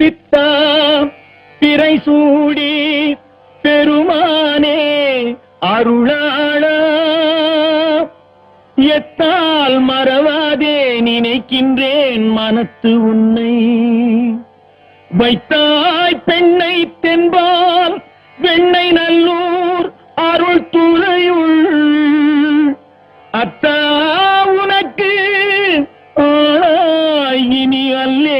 பித்தா பிறை சூடி பெருமானே அருளாள. எத்தால் மறவாதே நினைக்கின்றேன் மனத்து உன்னை. வைத்தாய் பெண்ணை தென்பால் வெண்ணை நல்லூர் அருள் துறையுள். அத்தா உனக்கு இனி அல்லே.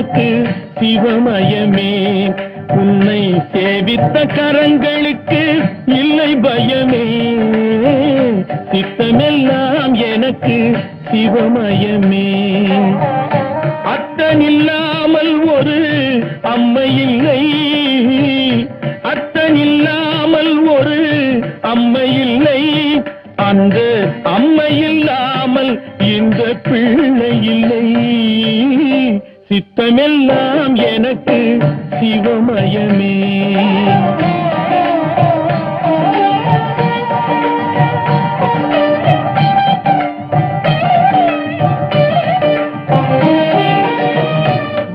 எனக்கு சிவமயமே. உன்னை சேவித்த கரங்களுக்கு இல்லை பயமே. சித்தமெல்லாம் எனக்கு சிவமயமே. அத்தனில்லாமல் ஒரு அம்மை இல்லை. அத்தனில்லாமல் ஒரு அம்மை இல்லை. அந்த அம்மை இல்லாமல் இந்த பிள்ளை இல்லை. சித்தமெல்லாம் எனக்கு சிவமயமே.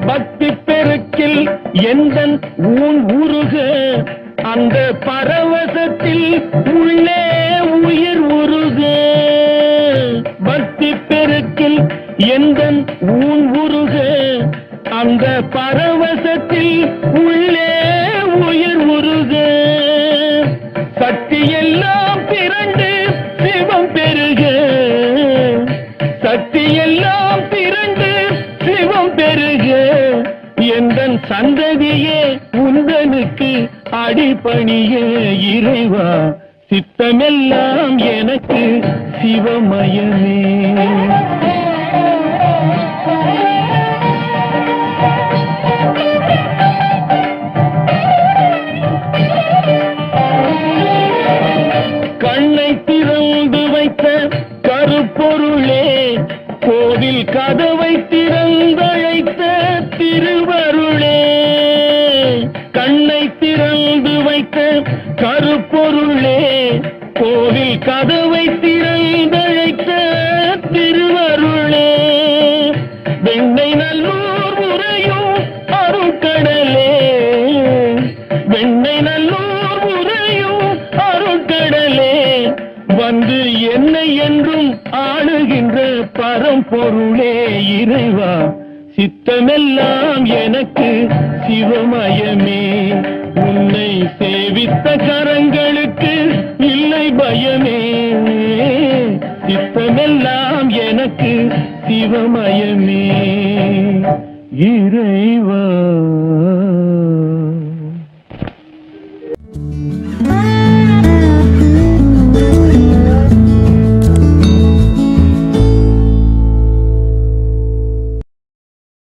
பக்தி பெருக்கில் எந்த ஊன் உருக அந்த பரவசத்தில் உள்ளே உயிர் உருக. பக்தி பெருக்கில் எந்த ஊன் உருக அந்த பரவசத்தில் உள்ளே உயிர் உருகு. சக்தி எல்லாம் திரண்டு சிவம் பெருகு. சக்தி எல்லாம் திரண்டு சிவம் பெருகு. எந்தன் சந்ததியே உந்தனுக்கு அடிபணிய இறைவா. சித்தமெல்லாம் எனக்கு சிவமயமே. கோவில் கதவை திறந்தழைத்த திருவருளே. கண்ணை திறந்து வைத்த கருப்பொருளே. கோவில் கதவை திறந்தழைத்த திருவருளே. வெண்ணை நல்லூர் உரையும் அருட்கடலே வெண்ணை நல்லூர் உரையும் அருட்கடலே வந்து என்னை என்றும் ஆளுகின்ற பரம்பொருளே இறைவா சித்தமெல்லாம் எனக்கு சிவமயமே. உன்னை சேவித்த கரங்களுக்கு இல்லை பயமே. சித்தமெல்லாம் எனக்கு சிவமயமே. இறை